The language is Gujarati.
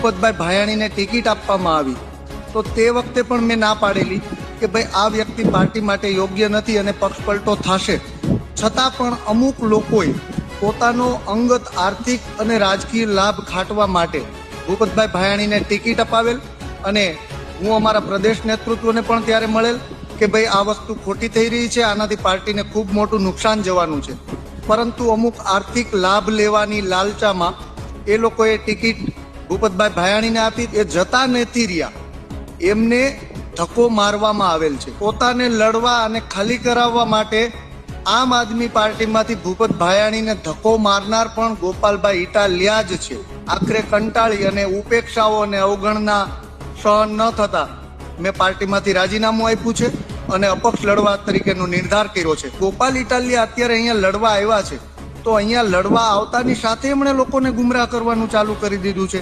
ભૂપતભાઈ ભાયાણીને ટિકિટ આપવામાં આવી. તો તે વખતે પણ મેં ના પાડેલી કે ભાઈ આ વ્યક્તિ પાર્ટી માટે યોગ્ય નથી અને પક્ષ પલટો થશે. છતાં પણ અમુક લોકોએ પોતાનો અંગત આર્થિક અને રાજકીય લાભ ખાટવા માટે ભૂપતભાઈ ભાયાણીને ટિકિટ અપાવેલ અને હું અમારા પ્રદેશ નેતૃત્વને પણ ત્યારે મળેલ કે ભાઈ આ વસ્તુ ખોટી થઈ રહી છે, આનાથી પાર્ટીને ખૂબ મોટું નુકસાન જવાનું છે. પરંતુ અમુક આર્થિક લાભ લેવાની લાલચામાં એ લોકોએ ટિકિટ ભૂપતભાઈ ભાયાણીને આપી એ જતા નથી રહ્યા એમને ધક્કો મારવામાં આવેલ છે. પોતાને લડવા અને ખાલી કરાવવા માટે આમ આદમી પાર્ટીમાંથી ભૂપત ભાયાણીને ધક્કો મારનાર પણ ગોપાલભાઈ ઇટાલિયા જ છે. આખરે કંટાળી અને ઉપેક્ષાઓ અને અવગણના સહન ન થતા મેં પાર્ટીમાંથી રાજીનામું આપ્યું છે અને અપક્ષ લડવા તરીકેનો નિર્ધાર કર્યો છે. ગોપાલ ઇટાલિયા અત્યારે અહીંયા લડવા આવ્યા છે. તો અહીંયા લડવા આવતાની સાથે એમણે લોકોને ગુમરાહ કરવાનું ચાલુ કરી દીધું છે.